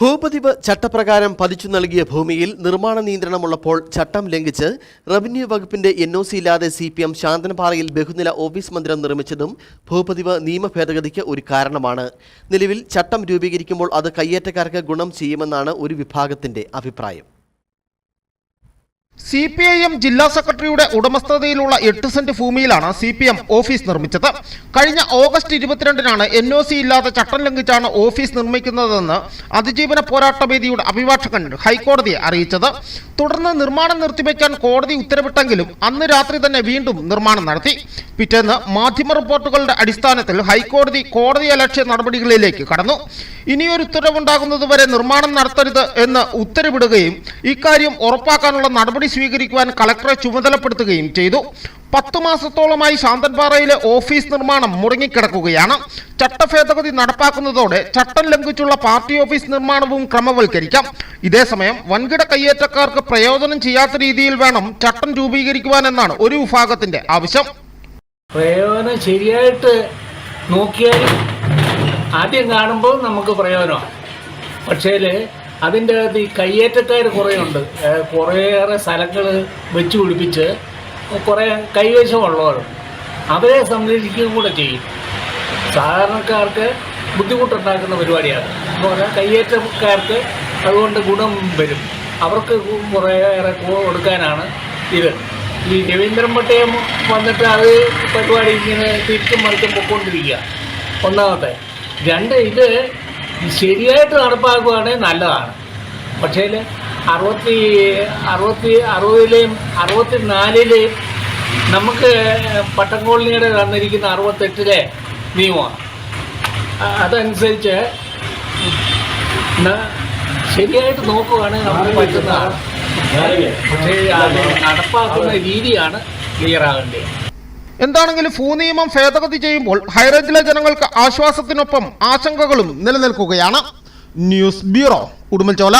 ഭൂപതിവ് ചട്ടപ്രകാരം പതിച്ചു നൽകിയ ഭൂമിയിൽ നിർമ്മാണ നിയന്ത്രണമുള്ളപ്പോൾ ചട്ടം ലംഘിച്ച് റവന്യൂ വകുപ്പിന്റെ എൻ ഒ സി ഇല്ലാതെ സി പി എം ശാന്തനപാറയിൽ ബഹുനില ഓഫീസ് മന്ദിരം നിർമ്മിച്ചതും ഭൂപതിവ് നിയമ ഭേദഗതിക്ക് ഒരു കാരണമാണ്. നിലവിൽ ചട്ടം രൂപീകരിക്കുമ്പോൾ അത് കയ്യേറ്റക്കാർക്ക് ഗുണം ചെയ്യുമെന്നാണ് ഒരു വിഭാഗത്തിന്റെ അഭിപ്രായം. സി പി ഐ എം ജില്ലാ സെക്രട്ടറിയുടെ ഉടമസ്ഥതയിലുള്ള എട്ട് സെന്റ് ഭൂമിയിലാണ് സി പി എം ഓഫീസ് നിർമ്മിച്ചത്. കഴിഞ്ഞ ഓഗസ്റ്റ് ഇരുപത്തിരണ്ടിനാണ് എൻ ഒ സി ഇല്ലാതെ ചട്ടം ലംഘിച്ചാണ് ഓഫീസ് നിർമ്മിക്കുന്നതെന്ന് അതിജീവന പോരാട്ട വേദിയുടെ അഭിഭാഷകൻ ഹൈക്കോടതിയെ അറിയിച്ചത്. തുടർന്ന് നിർമ്മാണം നിർത്തിവെക്കാൻ കോടതി ഉത്തരവിട്ടെങ്കിലും അന്ന് രാത്രി തന്നെ വീണ്ടും നിർമ്മാണം നടത്തി. പിറ്റേന്ന് മാധ്യമ റിപ്പോർട്ടുകളുടെ അടിസ്ഥാനത്തിൽ ഹൈക്കോടതി കോടതി അലക്ഷ്യ നടപടികളിലേക്ക് കടന്നു. ഇനിയൊരു ഉത്തരവുണ്ടാകുന്നതുവരെ നിർമ്മാണം നടത്തരുത് എന്ന് ഉത്തരവിടുകയും ഇക്കാര്യം ഉറപ്പാക്കാനുള്ള നടപടി സ്വീകരിക്കുവാൻ കളക്ടറെ ചുമതലപ്പെടുത്തുകയും ചെയ്തു. പത്തു മാസത്തോളമായി ശാന്തൻപാറയിലെ ഓഫീസ് നിർമ്മാണം മുടങ്ങിക്കിടക്കുകയാണ്. ചട്ടഭേദഗതി നടപ്പാക്കുന്നതോടെ ചട്ടം ലംഘിച്ചുള്ള പാർട്ടി ഓഫീസ് നിർമ്മാണവും ക്രമവൽക്കരിക്കാം. ഇതേസമയം വൻകിട കയ്യേറ്റക്കാർക്ക് പ്രയോജനം ചെയ്യാത്ത രീതിയിൽ വേണം ചട്ടം രൂപീകരിക്കുവാനെന്നാണ് ഒരു വിഭാഗത്തിന്റെ ആവശ്യം. പ്രയോജനം ശരിയായിട്ട് നോക്കിയാൽ ആദ്യം കാണുമ്പോൾ നമുക്ക് പ്രയോജനമാണ് പക്ഷേ അതിന്റെ അകത്ത് ഈ കയ്യേറ്റക്കാർ കുറേയുണ്ട്. കുറേയേറെ സ്ഥലങ്ങൾ വെച്ച് പിടിപ്പിച്ച് കുറേ കൈവശമുള്ളവരുണ്ട് അവരെ സംരക്ഷിക്കുകയും കൂടെ ചെയ്യും. സാധാരണക്കാർക്ക് ബുദ്ധിമുട്ടുണ്ടാക്കുന്ന പരിപാടിയാണ്. പറഞ്ഞാൽ കയ്യേറ്റക്കാർക്ക് അതുകൊണ്ട് ഗുണം വരും. അവർക്ക് കുറേയേറെ കൊടുക്കാനാണ് ഇത്. ഈ രവീന്ദ്രൻ പട്ടയം വന്നിട്ട് അത് പരിപാടി ഇങ്ങനെ തിരിച്ചും മറിച്ചും പൊക്കോണ്ടിരിക്കുക. ഒന്നാമത്തെ. രണ്ട് ഇത് ശരിയായിട്ട് നടപ്പാക്കുകയാണെങ്കിൽ നല്ലതാണ്. പക്ഷേ അറുപത്തി അറുപത്തി അറുപതിലെയും അറുപത്തി നാലിലെയും നമുക്ക് പട്ടം കോളനിയുടെ തന്നിരിക്കുന്ന അറുപത്തെട്ടിലെ നിയമമാണ്. അതനുസരിച്ച് ശരിയായിട്ട് നോക്കുകയാണെങ്കിൽ നമുക്ക് പറ്റുന്നതാണ്. പക്ഷേ നടപ്പാക്കുന്ന രീതിയാണ് ക്ലിയർ ആകേണ്ടത്. എന്താണെങ്കിലും ഭൂ നിയമം ഭേദഗതി ചെയ്യുമ്പോൾ ഹൈറേഞ്ചിലെ ജനങ്ങൾക്ക് ആശ്വാസത്തിനൊപ്പം ആശങ്കകളും നിലനിൽക്കുകയാണ്. News bureau ഉടുമ്പൽച്ചോല